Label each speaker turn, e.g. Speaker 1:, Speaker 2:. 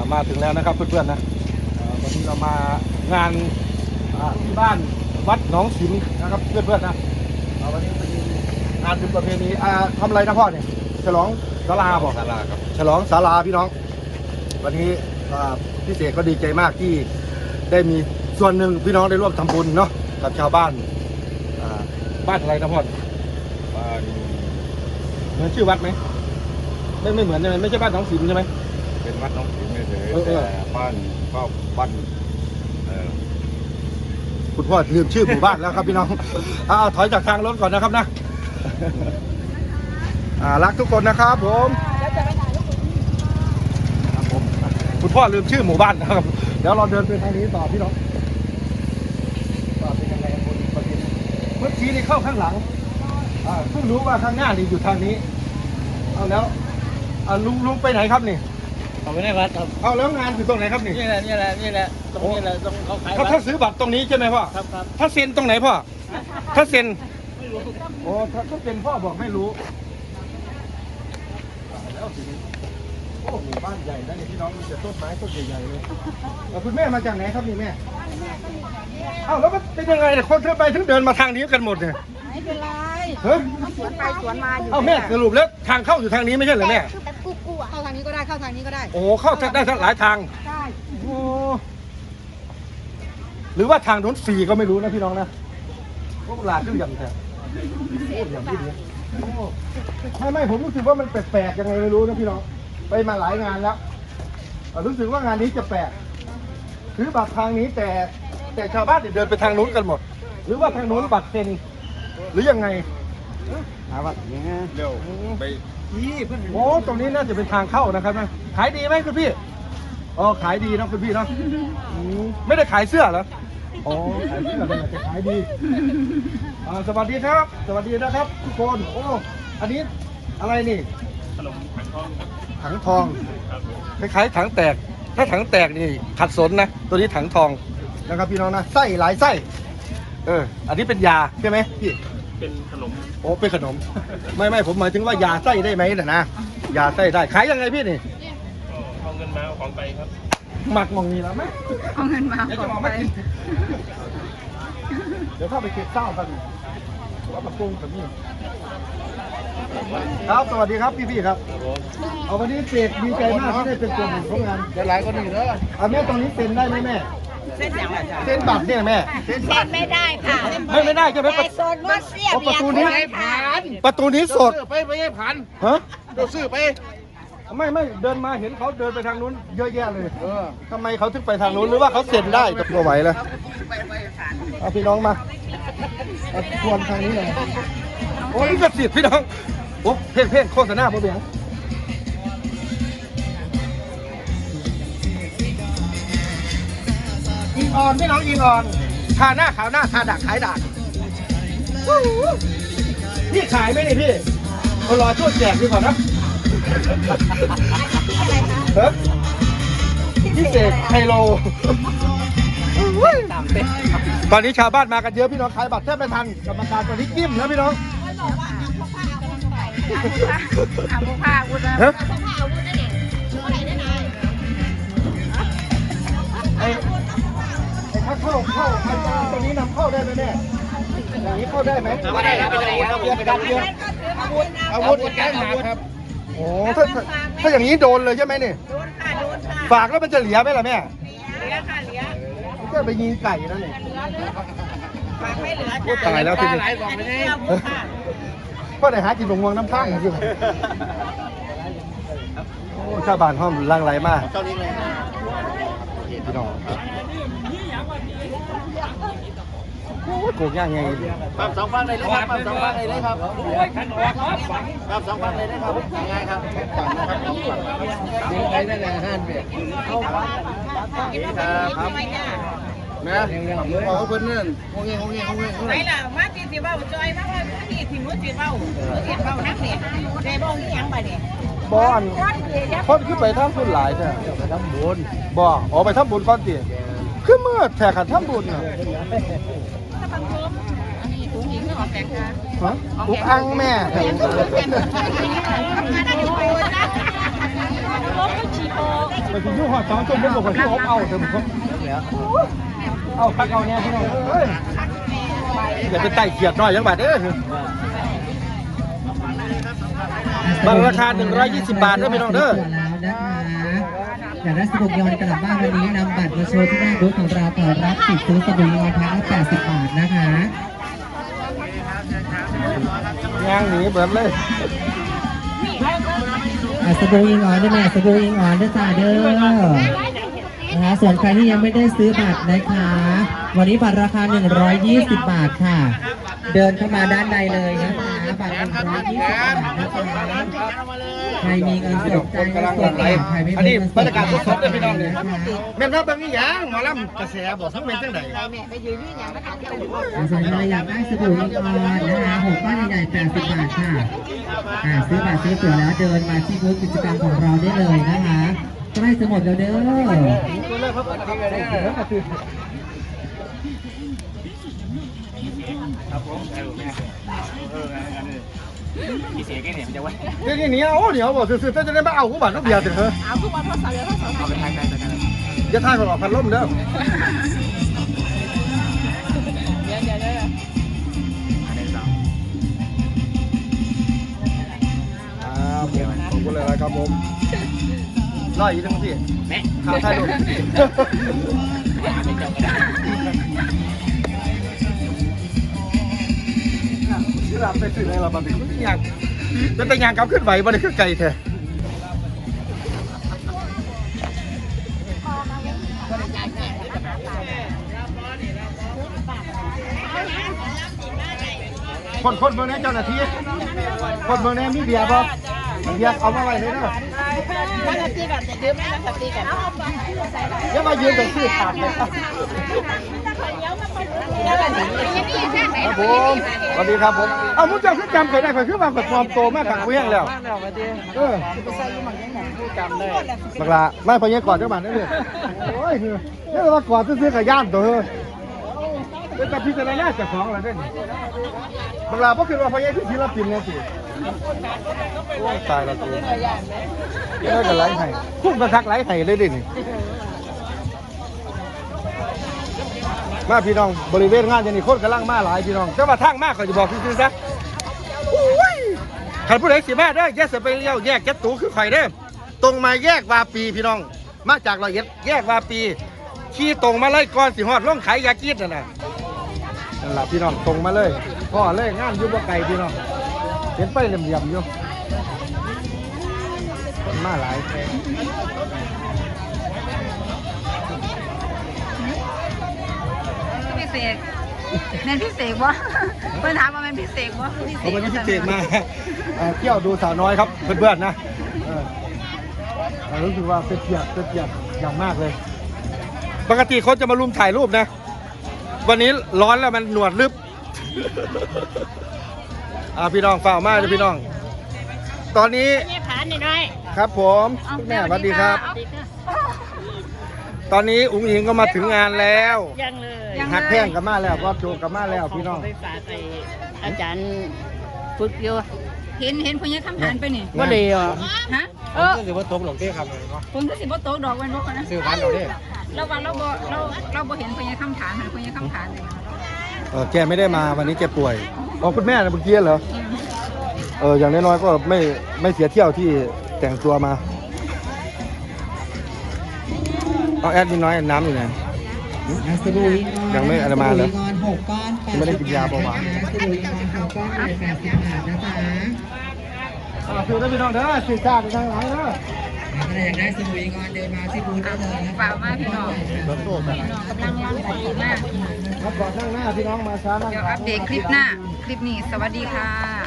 Speaker 1: อ่ามาถึงแล้วนะครับเพื่อนๆนะอ่าวันนี้เรามางานอ่าที่บ้านวัดหนองสิมนะครับเพื่อนๆนะอ่าวันนี้เป็นงานบุญประเพณีอ่าทำอะไรนะพ่อเนี่ยฉลองศาลาบอก
Speaker 2: ศาลาครับ
Speaker 1: ฉลองศาลาพี่น้อง วันนี้อ่าพี่เสกก็ดีใจมากที่ได้มีส่วนหนึ่งพี่น้องได้ร่วมทำบุญเนาะกับชาวบ้านอ่าบ้านอะไรนะพ่อ
Speaker 2: บ้าน
Speaker 1: เหมือนชื่อวัดไหมไม่ไม่เหมือนใช่ไหมไม่ใช่บ้านหนองสิมใช่ไหม
Speaker 2: เป็นวัดน้องสิงห์เฉย
Speaker 1: เออ
Speaker 2: ๆ
Speaker 1: เออ
Speaker 2: แต่บ้านก็บ้านเออ
Speaker 1: คุณพ่อลืมชื่อหมู่บ้านแล้วครับพี่น้องอ่าถอยจากทางรถก่อนนะครับนะอ่ารักทุกคนนะครับผมครับผม คุณพ่อลืมชื่อหมู่บ้านนะครับ เดี๋ยวเราเดินไปทางนี้ต่อพี่น้องว่าเป็นยังไงบนประเทศเมื่อกี้นี่เข้าข้างหลังอ่าเพิ่งรู้ว่าข้างหน้านี่อยู่ทางนี้ เอาแล้วอ่าลุงลุงไปไหนครับนี่
Speaker 3: เขาไม่ได้วัดครับ
Speaker 1: เอาแล้วงานอยู่ตรงไหนครับนี่
Speaker 3: นี่แหละนี่แหละนี่แหละตรงนี้แหละตรงเขาขาย
Speaker 1: ถ้า
Speaker 3: วั
Speaker 1: ถ้า
Speaker 3: ด
Speaker 1: ซื้อบัตรตรงนี้ใช่ไหมพ่อ
Speaker 3: ครับครับ
Speaker 1: ถ้าเซ็นตรงไหนพ่อถ้าเซ็นโอ้ถ้าถ้าเซ็นพ่อบอกไม่รู้แล้วทีนี้โอ้หมู่บ้านใหญ่นะเนี่ยพี่น้องมีแต่ต้นไม้ต้นใหญ่ๆเลยแล้วคุณแม่มาจากไหนครับนี่แม่เอ้าแล้วมันเป็นยังไงเนี่ยคนเธอไปถึงเดินมาทางนี้กันหมดเนี่ย
Speaker 4: ไม่เป็นไร
Speaker 1: เฮ้ย
Speaker 4: สวนไปสวนมาอยู่
Speaker 1: เอ้าแม่สรุปแล้วทางเข้าอยู่ทางนี้ไม่ใช่เหรอแม่
Speaker 4: แบบ กูกูเข้าทางนี้ก็ได้เข้าทางนี้ก็ได้
Speaker 1: โอ้เข้าได้ทั้งหลายทาง
Speaker 4: ได้
Speaker 1: โอ้หรือว่าทางโน้นฟรีก็ไม่รู้นะพี่น้องนะพวกหลานก็อย่างแท้โอ้อย่างนี้เลยโอ้ไม่ไม่ผมรู้สึกว่ามันแปลกๆยังไงไม่รู้นะพี่น้องไปมาหลายงานแล้วเอ่อรู้สึกว่างานนี้จะแปลกถือบัตรทางนี้แต่แต่ชาวบ้านเนี่ยเดินไปทางนู้นกันหมด หรือว่าทางนู้นบัตรเซ็นหรือยังไง
Speaker 3: หาวัดอย่างเงี้ย
Speaker 2: เร็วไป
Speaker 1: โอ้ตรงนี้น่าจะเป็นทางเข้านะครับนะขายดีไหมคุณพี่อ๋อขายดีนะคุณพี่เนาะอืมไม่ได้ขายเสื้อเหรออ๋อขายเสื้อเลยแต่ขายดีอ่าสวัสดีครับ สวัสดีนะครับ ทุกคนโอ้อันนี้อะไรนี่ถังทองคล้ายๆถังแตก ถ้าถังแตกนี่ขัดสนนะตัวนี้ถังทองนะครับพี่น้องนะไส้หลายไส้เอออันนี้เป็นยาใช่ไหมพี่
Speaker 5: เป็นขนม
Speaker 1: โอ้เป็นขนม ไม่ไม่ผมหมายถึงว่ายาไส้ได้ไหมน่ะนะยาไส้ได้ขายยังไงพี่นี่
Speaker 5: ก็เอาเงินมาเอาของไปครับ
Speaker 1: หมักมองนี้แล้วไหม
Speaker 4: เอาเงินมา
Speaker 1: เดี๋ยวจะมาไม่กินเดี๋ยวเข้าไปเก็บเต้ากันว่าปรับปรุงแบบนี้ครับสวัสดีครับพี่พี่ๆครับเอาวันนี้เสกดีใจมากที่ได้เป็นส่วนหนึ่งของงาน
Speaker 3: เดี๋ยวหลายคนอีกแล้ว
Speaker 1: เอาแม่ตรงนี้เซ็นได้ไหมแม่
Speaker 4: เส้นอย่างไรจ้ะ
Speaker 1: เซ็นบัตรเนี่ยแม่
Speaker 4: เส้นไม่ได้ค่ะ
Speaker 1: ไม่ไม่ได้ใช่ไหมประ
Speaker 4: โซนว่าเสีย
Speaker 1: อ๋อประตูนี้
Speaker 4: ผ่าน
Speaker 1: ประตูนี้สด
Speaker 3: ไปไปให้ผ่าน
Speaker 1: ฮะ
Speaker 3: เดี๋ยวซื้อไป
Speaker 1: ไม่ไม่เดินมาเห็นเขาเดินไปทางนู้นเยอะแยะเลย
Speaker 3: เออ
Speaker 1: ทำไมเขาถึงไปทางนู้นหรือว่าเขาเซ็นได้กับตัวไหวเลยเอาพี่น้องมาเอาชวนทางนี้เลยโอ้ยกระสิทธิ์พี่น้องโอ้เพ่งเพ่งโฆษณาพ่อเบียง อิงออนพี่น้องอิงออนทาหน้าขาวหน้าทาดักขายดักวู้วู้พี่ขายไหมนี่พี่เอารอช่วยแจกดีกว่านะเฮ้ยพิเศษไฮโลตอนนี้ชาวบ้านมากันเยอะพี่น้องขายบัตรแทบไม่ทันกรรมการตอนนี้กิ้มนะพี่น้อง
Speaker 4: อาบุพาอุด
Speaker 1: ฮะไอ้ไอ้ ถ้าเข้าเข้าไอ้ตรงนี้นำเข้าได้ไหมแม่อย่างนี้เข้าได้ไหม
Speaker 3: ไม่ได้ครับไม่ได้ครับ
Speaker 1: เบียร์ดับเบียร์
Speaker 3: อาวุธแก้หาครับ
Speaker 1: โอ้ถ้าถ้าถ้าอย่างนี้โดนเลยใช่ไหมนี่
Speaker 4: โดนค่ะโดนค่ะ
Speaker 1: ฝากแล้วมันจะเหลียไหมล่ะแม่
Speaker 4: เหลือค่ะเหลือ
Speaker 1: มันก็ไปยิงไก่นั่นนี่
Speaker 4: ฝากไม่เหลือ
Speaker 1: โอ้ตายแล้วทีนี้
Speaker 3: หลายบอกไม่ได้
Speaker 4: อาบุค่ะ
Speaker 1: ก็ได้หากินหลงวงน้ำข้างจริงโอ้ชาวบ้านห้อมลังไหลมาก
Speaker 3: เจ้านี้เลย
Speaker 1: พี่น้องโอ้ยโกงย่างไง
Speaker 3: ปั๊มสองฟังเลยนะครับปั๊มสองฟังเลยนะครับปั๊มสองฟังเลยนะครับง่ายครับฝั่งนะครับสองฝั่งเดี๋ยวไปได้แหละห้าเบียร์ครับนะเอาเพิ่นนั่นโอ้ยโอ้ยโอ้ยโอ้
Speaker 4: ไหน
Speaker 3: ย
Speaker 4: ล่ะมาจีสิเบ้าจอยมาว่าที่ที่นู้นจีเบ้าจีเบ้านักเนี่ยในบ้องยังไปเนี่ย
Speaker 1: บอนคนขึ้นไปทำบุญหลายใช่
Speaker 3: ไปทำบุญ
Speaker 1: บ่ออกไปทำบุญก่อนตีคือเมื่อแถขันทำบุญน่ะ
Speaker 4: ถ้าบางคมอันนี้ถุงหญิงไม่ออกแสงค่ะ
Speaker 1: ฮะอุกอังแม่
Speaker 4: เห็นถุงแสงค่ะอันนี้โปนะลบก็ฉีโป
Speaker 1: ไปถึงยุ่งหอดสองจนเป็นบอกว่าที่อบเอาเถอะผมเอาคักเอาเนี่ยพี่น้องเอ้ยอย่าไปไต่เขียดน้อยยังบาทเด้อบัตรราคา 120 บาทเด้อพี่น้องเด้อ
Speaker 6: แล้วนะคะอยากได้สบู่ยอนกลับบ้านวันนี้นำบัตรมาโชว์ที่หน้าบูธของเราต่อรับสิทธิ์ซื้อสบู่ยอนครั้งละ80บาทนะคะ
Speaker 1: ยางหนีเบิดเลย
Speaker 6: อะสบู่ยิงอ่อนด้วยแม่สบู่ยิงอ่อนด้วยจ้าเด้อนะคะส่วนใครที่ยังไม่ได้ซื้อบัตรนะคะ วันนี้บัตรราคา 120 บาทค่ะ เดินเข้ามาด้านในเลยนะคะบัตร120บาทนะคะใครมีเงินสดใจายเงินสดค่ะใครไม่มีเงินสด
Speaker 1: อันนี้บรรยากาศสดๆเลยพี่น้องเนี่ย
Speaker 6: นะคะ
Speaker 1: แม่นว่าบางอีหยังหมอลำกระแสบอกทั้งเป็นจังได
Speaker 4: ไปยืนยืนอย่างนั้นเจ้าอยู่
Speaker 6: อ่าส่วนใครอยากได้สบู่ยิงออนนะคะหกก้อนใหญ่ๆ80บาทค่ะอ่าซื้อบัตรซื้อตั๋วแล้วเดินมาที่บูธกิจกรรมของเราได้เลยนะคะใกล้จะหมดแล้วเด้อ
Speaker 3: พี่เสียแค่เนี่ยมันจะไว้
Speaker 1: เดี๋ยวนี้เหนียวเหนียวบอกซื่อๆแต่จะได้มาเอากูบัตรนักเบียร์เถอะ
Speaker 4: เอาทุกวันภาษาเดียวภาษา
Speaker 3: เอาไปทายกันกัน
Speaker 1: อย่าท่ายคนออกพันล่มเด้อ
Speaker 4: เดี๋ยวเดี๋ยวเดี๋ยว
Speaker 3: อันนี้สอง
Speaker 1: อ่าผมขอบคุณเลยนะครับผมรออีกทั้งพี่
Speaker 3: แม่
Speaker 1: ข่าวไทยดู ที่รับไปสื่ออะไรเราบันทึกอยางเป็นแต่ยางกำขึ้นไหวบันทึกขึ้นไกลแท้คนคนเมืองนี้เจ้าหน้าที่คนเมืองนี้มีเบียร์บ่เบียร์เอามาไว้เลยนะ
Speaker 4: นั่งสติกันดื่มนั่งสติกัน
Speaker 1: อย่ามายืนตรงที่ขาดเลยครับ
Speaker 4: นั่งกันถึง
Speaker 1: ครับผมสวัสดีครับผม เอามุ้งเจ้าคือจำเคยได้เคยคือมากับความโตมากขังเวียงแล้วเออบักลาไม่พอยังก่อนเจ้าบ้านได้เลยโอ้ยเฮ้ยนี่เราก่อนซื้อๆกับย่านตัวเฮ้ยเป็นกับพิจารณาเจ้าของอะไรได้นี่บักลาเพราะคือว่าพอยังที่ศิลปินเนี่ยสิโอ้ยตายแล้วกูเลิกกันไล่ไห้คุ้มกระทักไล่ไห้เลยดินี่ มาพี่น้องบริเวณงานอย่างนี้คนกำลังมาหลายพี่น้องแต่ว่าทางมากก็จะบอกคือๆซะอุ้ยขันผู้ใดสิมาได้อแยกเสไปเลี้ยวแยกแก๊ตูคือข่อยเด้อตรงมาแยกวาปีพี่น้อง มาจากร้อยเอ็ดแยกวาปีขี่ตรงมาเลยก่อนสิฮอดล่องขายยากีดนั่นน่ะนั่นแหละพี่น้องตรงมาเลยพ่อเลยงานอยู่บ่ไกลพี่น้องเห็นไปเหลี่ยมๆอยู่คนมาหลาย
Speaker 7: เสกแม่นพี่เสกวะเพื่อนถามว่าแม่นพี่เสกวะพี่เส
Speaker 1: ผม
Speaker 7: ก
Speaker 1: เป็นพิเศษมาเอ่อเที่ยวดูสาวน้อยครับเพื่อนๆนะเออเออรู้สึกว่าเป็นเกียรติเป็นเกียรติอย่างมากเลย ปกติเขาจะมารุมถ่ายรูปนะ วันนี้ร้อนแล้วมันหนวดลึบ อ่าพี่น้องฝ่ากมากเลยพี่น้อง ตอนนี้
Speaker 4: แม่ผ่านหน่อย
Speaker 1: ครับผมคุณแม่สวัสดีครับ ตอนนี้อุ้งอิงก็มาถึงงานแล้ว
Speaker 4: ยังเลย
Speaker 7: ยัง
Speaker 1: หัก
Speaker 7: เล
Speaker 1: แพ่ง
Speaker 7: ย
Speaker 1: กับมาแล้วก็โจกับมาแล้วพี่น้อง
Speaker 4: ไปฝากไอ้อาจารย์ฝึกอยู่
Speaker 7: เห็นเห็นพญาคำผานไปนี่
Speaker 4: ว่าดีอะ
Speaker 7: ฮะเออ
Speaker 1: ถือว่าตกหลงเต้ครับ
Speaker 7: ผมก็สิบ่โตกดอกเว้นบ่คนนะ
Speaker 1: ซื้อพันเราเด้
Speaker 7: เราว่าเราบ่เราเราบ่เห็นพญาคำผานเห็นพญาคำผานเลย
Speaker 1: เออแกไม่ได้มาวันนี้แกป่วยอ๋อคุณแม่นะเมื่อกี้เหรอเอออย่างน้อยๆก็ไม่ไม่เสียเที่ยวที่แต่งตัวมา เอาแอดมินน้อยน้ำอยู่ไหน
Speaker 6: อะสบู่ยิงออน
Speaker 1: ยังไม่อะไรมาเหรอ
Speaker 6: สบู่ยิงออนหกก้อน80
Speaker 1: ยังไม่ได้กินยาเบาหวาน
Speaker 6: บทนะคะสบู่ยิงออนหกก้อนเลย80บาทนะคะ
Speaker 1: คือได้พี่น้องเด้อสื่อจ้าไปทางไหนเด้อ
Speaker 6: ใครอยากได้สบู่ยิงออนเดินมาที่บูธได้เลยนะคะ
Speaker 7: ฝากมาพี่น้อง
Speaker 1: รถโซ่กัน
Speaker 7: พี่น้องกำลังวางแผนมาก
Speaker 1: ครับก่อนข้างหน้าพี่น้องมาช้านั่ง
Speaker 7: เดี๋ยวอัปเดตคลิปหน้า คลิปนี้สวัสดีค่ะ